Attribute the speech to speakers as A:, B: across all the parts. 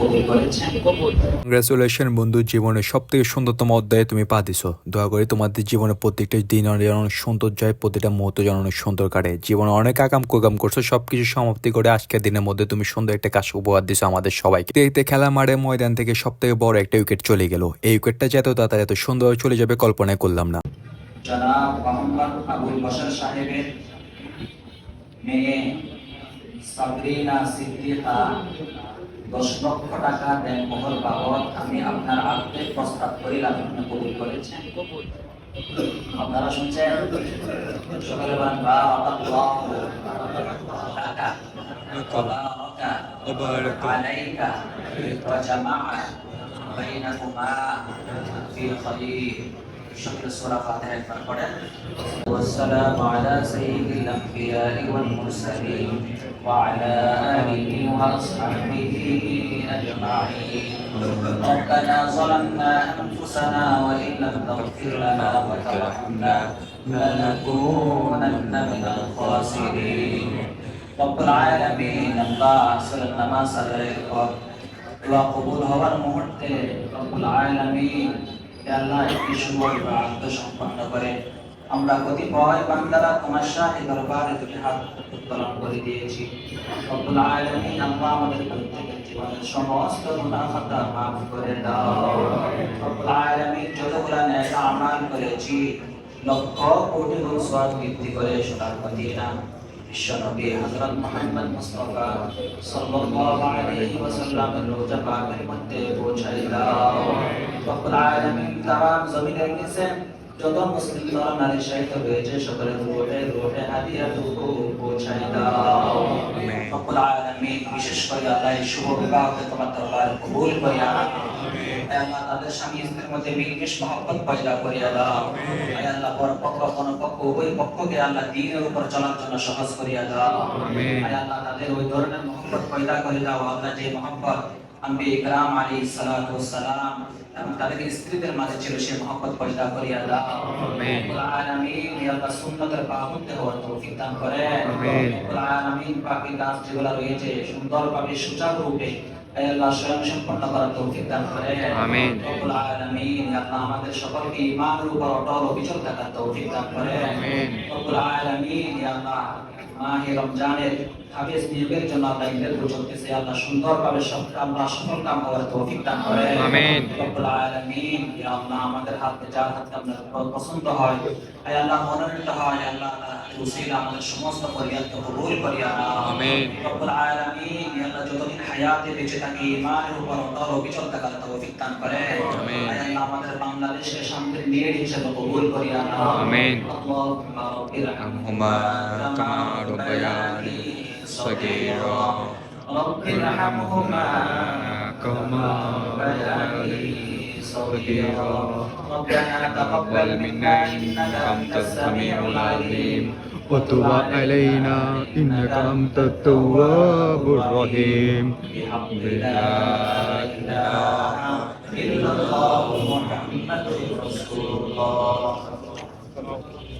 A: কবুল করেছেন
B: কংগ্রেচুলেশন বন্ধু জীবনের সব থেকে সুন্দরতম অধ্যায়ে তুমি পা দিছো। দোয়া করি তোমাদের জীবনে প্রত্যেকটা দিন যেন সুন্দর যায় প্রতিটা মুহূর্ত যেন অনেক সুন্দর কাটে। জীবনে অনেক আকাম কোকাম করছ সবকিছু সমাপ্তি করে আজকের দিনের মধ্যে তুমি সুন্দর একটা কাজ উপহার দিছো আমাদের সবাইকে। দেখতে খেলা মাঠে ময়দান থেকে সব থেকে বড় একটা উইকেট চলে গেল। এই উইকেটটা যে এত তাড়াতাড়ি এত সুন্দর চলে যাবে কল্পনাই করলাম না।
A: জনাব মোহাম্মদ আবুল বশর সাহেবের মেয়ে সাবরিনা সিদ্দিকা দশ লক্ষ টাকা দেন মোহর বাবদ আমি আপনার আত্মে প্রস্তাব করিলাম আপনি কবুল করেছেন কবুল আপনারা শুনছেন সকালে বলেন বা আল্লাহ টাকা وبارك عليك وجمع بينكما في خير شكر سورة فاتحة الفرقدة والسلام على سيد الأنبياء والمرسلين وعلى آله وأصحابه أجمعين ربنا ظلمنا أنفسنا وإن لم تغفر لنا وترحمنا لنكونن من الخاسرين রব্বুল আলামিন আল্লাহ আসরের নামাজ আদায়ের পর দোয়া কবুল হওয়ার মুহূর্তে রব্বুল আলামিন হে আল্লাহ একটি শুভ প্রান্ত সম্পন্ন করে আমরা কতিপয় বান্দারা তোমার শাহী দরবারে দুটি হাত উত্তোলন করে দিয়েছি। রব্বুল আল্লাহ আমাদের প্রত্যেকের জীবনের সমস্ত খাতা মাফ করে দাও। রব্বুল আলামিন যতগুলা নেক আমাল করেছি, লক্ষ কোটি গুণ সওয়াব বৃদ্ধি করে সোনার মদিনা, বিশ্বনবী আলাইহি রোজা পাকের মধ্যে পৌঁছাই দাও। জমিনের নিচে যত মুসলিম নর শাহিদ হয়েছে সকলের রোহে রোহে হাদিয়াটুকু পৌঁছাই দাও রব্বুল আলামিন বিশেষ করে আল্লাহ শুভ বিবাহকে তোমার দরবারে কবুল করিয়া আল্লাহ তাদের স্বামী স্ত্রীর মধ্যে মিলমিশ মহব্বত পয়দা করিয়া দাও। আল্লাহ পর পক্ষ কোন পক্ষ উভয় পক্ষকে আল্লাহ দ্বীনের উপর চলার জন্য সহজ করিয়া দাও। আল্লাহ তাদের ওই ধরনের মহব্বত পয়দা করে দাও। আল্লাহ যে মহব্বত আম্বি ইকরাম আলী সালাতু সালাম এবং তাদের স্ত্রীদের মাঝে ছিল সে মহব্বত পয়দা করিয়া দাও রব্বুল আলামিন হে আল্লাহ সুন্নতের পাবন্দ হওয়ার তৌফিক দান করে রব্বুল আলামিন পাকি কাজ যেগুলো রয়েছে সুন্দরভাবে সুচারু রূপে আল্লাহ স্বয়ং সম্পন্ন করার তৌফিক দান করে
B: আমিন।
A: রব্বুল আলামিন আল্লাহ আমাদের সকলকে ঈমানের উপর অটল অবিচল থাকার তৌফিক দান করে
B: আমিন।
A: রব্বুল আলামিন আল্লাহ মাহে রমজানের হাফেজ নিয়োগের জন্য আল্লাহ ইন্টারভিউ চলতেছে। আল্লাহ সুন্দরভাবে সব আল্লাহ সফল কাম হওয়ার তৌফিক দান করে।
B: আমিন।
A: রব্বুল আলামিন। ইয়া আল্লাহ আমাদের হাতে যার হাতে আপনার পছন্দ হয় আয় আল্লাহ মনোনীত হয় আল্লাহ উসিলা আমাদের সমস্ত পরিয়ালকে কবুল করিয়া নাও
B: আমিন।
A: রব্বুল আলামিন ইয়া আল্লাহ যতদিন হায়াতে বেঁচে থাকি ঈমানের উপর অটল অবিচল থাকার তৌফিক দান করে
B: আমিন।
A: হে আল্লাহ আমাদের বাংলাদেশকে শান্তির নিয়ে হিসেবে কবুল করিয়া নাও
B: আমিন।
A: আল্লাহুম্মা রাব্বির
B: ارحمهما كما ربياني صغيرا
A: رب ارحمهما
B: كما
A: ربياني صغيرا ربنا تقبل منا انك انت السميع العليم
B: وتب علينا إنك أنت التواب الرحيم
A: بحق لا اله الا الله محمد رسول الله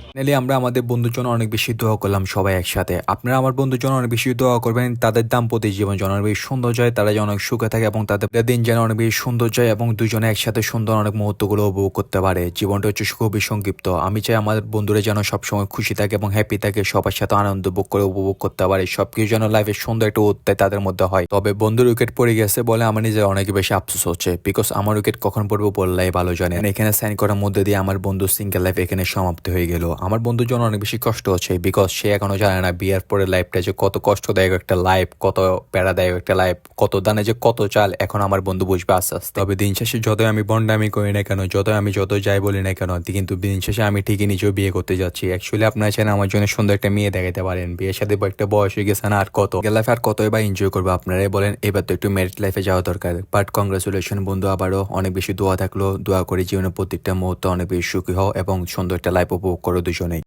B: ফাইনালি আমরা আমাদের বন্ধুর জন্য অনেক বেশি দোয়া করলাম সবাই একসাথে। আপনারা আমার বন্ধুর জন্য অনেক বেশি দোয়া করবেন, তাদের দাম্পত্য জীবন যেন অনেক বেশি সুন্দর যায়, তারা যেন অনেক সুখে থাকে এবং তাদের দিন যেন অনেক বেশি সুন্দর যায় এবং দুজনে একসাথে সুন্দর অনেক মুহূর্তগুলো উপভোগ করতে পারে। জীবনটা হচ্ছে খুবই সংক্ষিপ্ত। আমি চাই আমার বন্ধুরা যেন সবসময় খুশি থাকে এবং হ্যাপি থাকে, সবার সাথে আনন্দ ভোগ করে উপভোগ করতে পারে। সবকিছু যেন লাইফে সুন্দর একটা অধ্যায় তাদের মধ্যে হয়। তবে বন্ধুর উইকেট পড়ে গেছে বলে আমার নিজের অনেক বেশি আফসোস হচ্ছে বিকজ আমার উইকেট কখন পড়ব বললাই ভালো জানে। এখানে সাইন করার মধ্যে দিয়ে আমার বন্ধু সিঙ্গেল লাইফ এখানে সমাপ্ত হয়ে গেল। আমার বন্ধুর জন্য অনেক বেশি কষ্ট হচ্ছে বিকজ সে এখনও জানে না বিয়ের পরে লাইফটা যে কত কষ্টদায়ক একটা লাইফ কত প্যারাদায়ক একটা লাইফ কত দানে যে কত চাল এখন আমার বন্ধু বুঝবে আস্তে আস্তে। তবে দিন শেষে যতই আমি বন্ডামি করি না কেন, যতই আমি যত যাই বলি না কেন, কিন্তু দিন শেষে আমি ঠিকই নিজেও বিয়ে করতে যাচ্ছি। অ্যাকচুয়ালি আপনারা চান আমার জন্য সুন্দর একটা মেয়ে দেখাতে পারেন। বিয়ের সাথে একটা বয়স হয়ে গেছে না, আর কত? লাইফে আর কতই বা এনজয় করব, আপনারাই বলেন। এবার তো একটু মেরিট লাইফে যাওয়া দরকার। বাট কংগ্রেচুলেশন বন্ধু, আবারও অনেক বেশি দোয়া থাকল। দোয়া করে জীবনের প্রত্যেকটা মুহূর্ত অনেক বেশি সুখী হও এবং সুন্দর একটা লাইফ উপভোগ করো। দুজনেই